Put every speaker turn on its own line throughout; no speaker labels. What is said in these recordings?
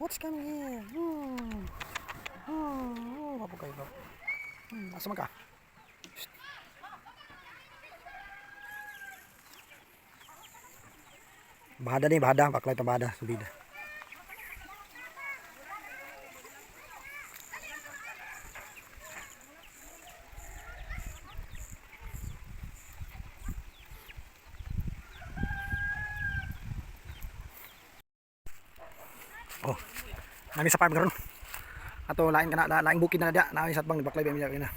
What's coming here? Hmm. Hmm. Hmm. Man ka? Shh. Bahada ni, bahada. Baklay pa bahada. Subida. Oh. Nami sa farm karon. Ato lain kana la- laing bukid na dia, nami sa bang baklay ba na.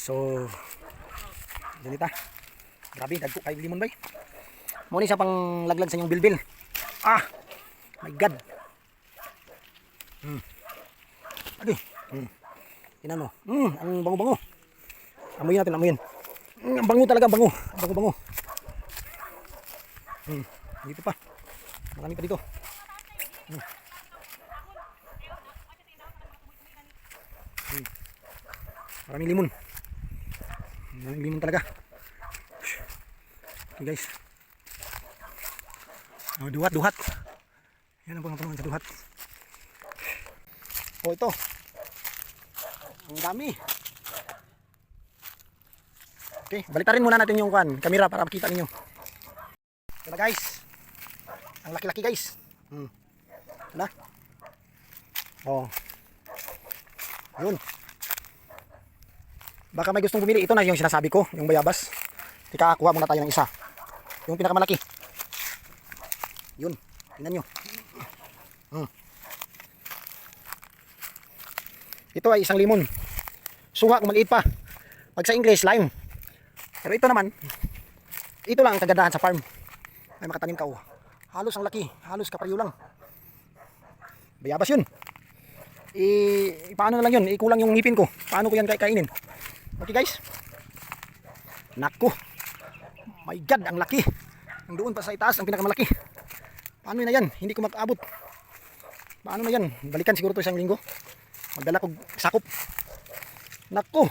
So Ganita. Grabe, dagko kay limon bay. Mo ni sa pang laglag sa inyong bilbil. Ah. My god. Hmm. Agi. Hmm. Tinan mo. Hmm, ang bango-bango. Amoy natin, amoyin. Hmm, ang bango talaga, ang bango. Ang Bango-bango. Hmm. Dito pa. Marami pa dito. Hmm. Limon. Maraming limon talaga. Okay guys. Oh, duhat, duhat. Yan ang pangatanungan sa duhat. Oh, ito. Ang dami. Okay, balitarin muna natin yung kan, camera para makita ninyo. Na guys. Ang laki-laki guys. Hmm. Wala. Oh. Yun. Baka may gustong bumili. Ito na yung sinasabi ko, yung bayabas. Tika, muna tayo ng isa. Yung pinakamalaki. Yun. Tingnan nyo. Hmm. Ito ay isang limon. Suha kung maliit pa. Pag sa English, lime. Pero ito naman, ito lang ang kagandahan sa farm. May makatanim ka oh. Halos ang laki. Halos kaparyo lang. Bayabas yun. I, paano na lang yun? Ikulang yung ngipin ko. Paano ko yan kainin? Okay guys. Nako. My God, ang laki. Ang doon pa sa itaas, ang pinakamalaki. Paano na yan? Hindi ko makaabot. Paano na yan? Balikan siguro to isang linggo. Magdala ko sakop. Nako.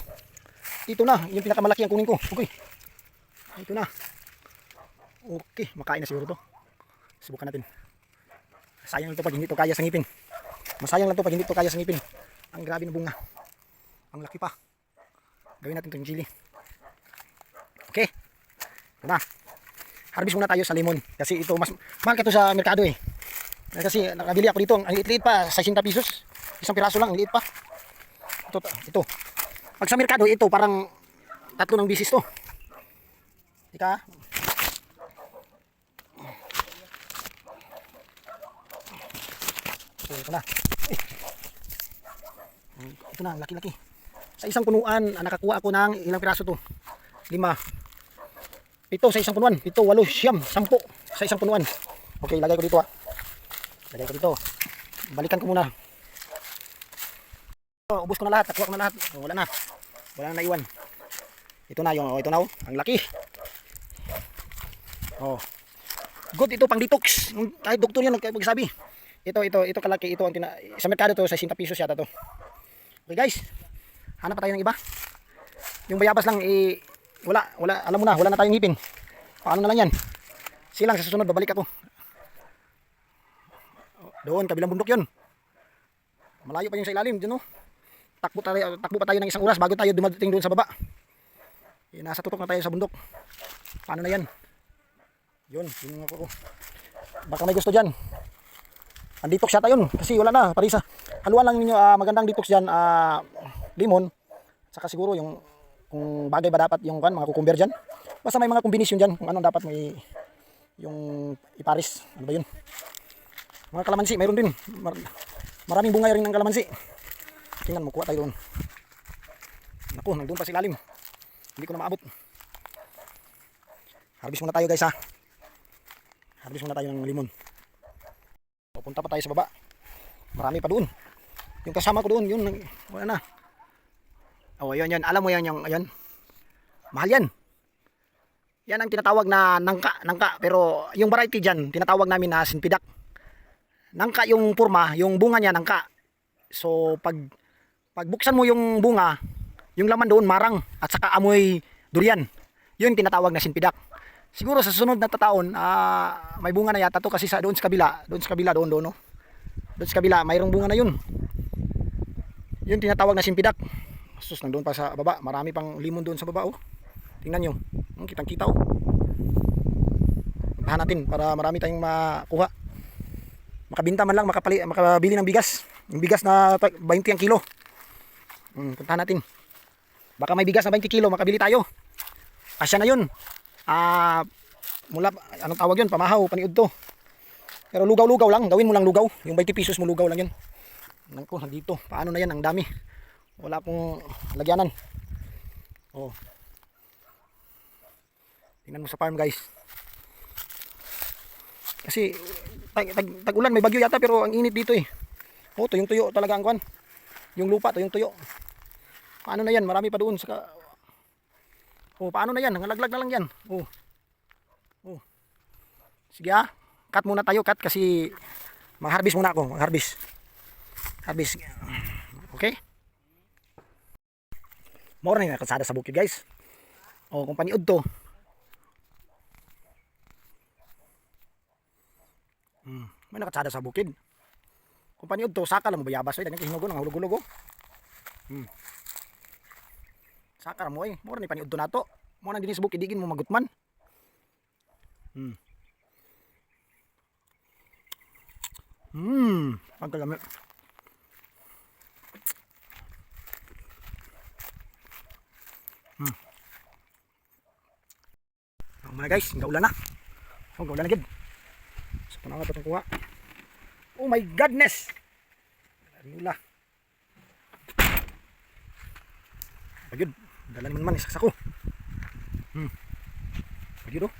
Ito na, yung pinakamalaki ang kunin ko. Okay. Ito na. Okay, makain na siguro to. Subukan natin. Sayang ito pag hindi to kaya sa ngipin. Masayang lang to pag hindi to kaya sa ngipin. Ang grabe ng bunga. Ang laki pa. Gawin natin itong chili. Okay. Na. Harvest muna tayo sa limon. Kasi ito, mas mahal ka to sa merkado eh. Kasi nakabili ako dito. Ang liit-liit pa. 60 pesos. Isang piraso lang. Ang liit pa. Ito, ito. Pag sa merkado, ito parang tatlo ng bisis to. Ika. So, ito na. Eh. Ito na, laki-laki. Sa isang punuan, ah, nakakuha ako ng ilang piraso to? Lima. Pito sa isang punuan. Pito, walo, siyam, sampo sa isang punuan. Okay, lagay ko dito ah. Lagay ko dito. Balikan ko muna. Oh, ubos ko na lahat, nakuha ko na lahat. Oh, wala na. Wala na naiwan. Ito na yung, oh, ito na oh. Ang laki. Oh. Good ito pang detox. Kahit doktor yan magsabi. Ito, ito, ito kalaki. Ito ang tina, sa merkado to, sa 60 pesos yata to. Okay guys. Hanap pa tayo ng iba. Yung bayabas lang, eh, wala, wala, alam mo na, wala na tayong ngipin. Paano na lang yan? Silang sa susunod, babalik ako. Doon, kabilang bundok yun. Malayo pa yung sa ilalim, dyan oh. Takbo, tayo, takbo pa tayo ng isang oras bago tayo dumating doon sa baba. Eh, nasa tutok na tayo sa bundok. Paano na yan? Yun, yun po. Baka may gusto dyan. Ang detox yata yun. Kasi wala na, parisa. Haluan lang ninyo, ah, magandang detox dyan, ah, limon. Saka siguro yung kung bagay ba dapat yung kan mga cucumber dyan. Basta may mga kombinasyon dyan kung anong dapat may yung iparis. Ano ba yun? Mga kalamansi, mayroon din. Mar- maraming bunga rin ng kalamansi. Tingnan mo, kuha tayo doon. Naku, nandun pa sa ilalim. Hindi ko na maabot. Harvest muna tayo guys ha. Harvest muna tayo ng limon. Papunta pa tayo sa baba. Marami pa doon. Yung kasama ko doon, yun, wala na. Oh, yun, yun. Alam mo yan, yung, ayan. Mahal yan. Yan ang tinatawag na nangka, nangka. Pero yung variety dyan, tinatawag namin na sinpidak. Nangka yung purma, yung bunga niya, nangka. So, pag, pag buksan mo yung bunga, yung laman doon, marang, at saka amoy durian. Yun tinatawag na sinpidak. Siguro sa sunod na tataon, ah, may bunga na yata to kasi sa doon sa kabila, doon sa kabila doon doon no. Doon sa kabila, mayroong bunga na yun. Yun tinatawag na simpidak. Sus, nandun pa sa baba, marami pang limon doon sa baba oh. Tingnan nyo, hmm, kitang-kita oh. Puntahan natin para marami tayong makuha. Makabinta man lang, makapali, makabili ng bigas. Yung bigas na ta- 20 ang kilo. Hmm, puntahan natin. Baka may bigas na 20 kilo, makabili tayo. Asya na yun. Ah, mula, anong tawag yun? Pamahaw, paniud to. Pero lugaw-lugaw lang, gawin mo lang lugaw. Yung 20 pesos mo lugaw lang yun. Nangko, nandito. Paano na yan? Ang dami. Wala pong lagyanan. Oh. Tingnan mo sa farm guys. Kasi tag, tag, tag-ulan may bagyo yata pero ang init dito eh. Oh, tuyong tuyo talaga ang kwan. Yung lupa tuyong tuyo. Paano na yan? Marami pa doon sa Oh, paano na yan? Nangalaglag na lang yan. Oh. Oh. Sige ah. Cut muna tayo, cut kasi mag-harvest muna ako, mag-harvest. Harvest. Okay? Mora na kalsada sa bukid, guys. Oh, kung paniud to. Hmm, may nakatsada sa bukid. Kung paniud to, saka lang mo bayabas. Ay, ganyan hinugo ng hulog-hulog. oh. Hmm. Saka ra mo eh. Mura ni paniud to nato. Mo nang dinhi sa bukid digin mo magutman. Hmm. Hmm, ang kalami. Hmm. Ang mga guys, ang ulan na. Ang ulan na gid. Sa panahon pa itong kuha. Oh my godness! Nula. Ayun, dala naman man isaksak ko. Hmm. Oh.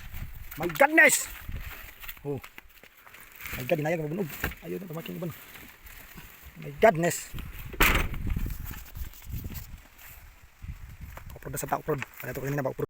My godness! Oh. My God, inayag mabunog. Ayun, tumaking ibon. My godness. Oprod na sa tao, oprod. Kaya ito kanina ba, oprod.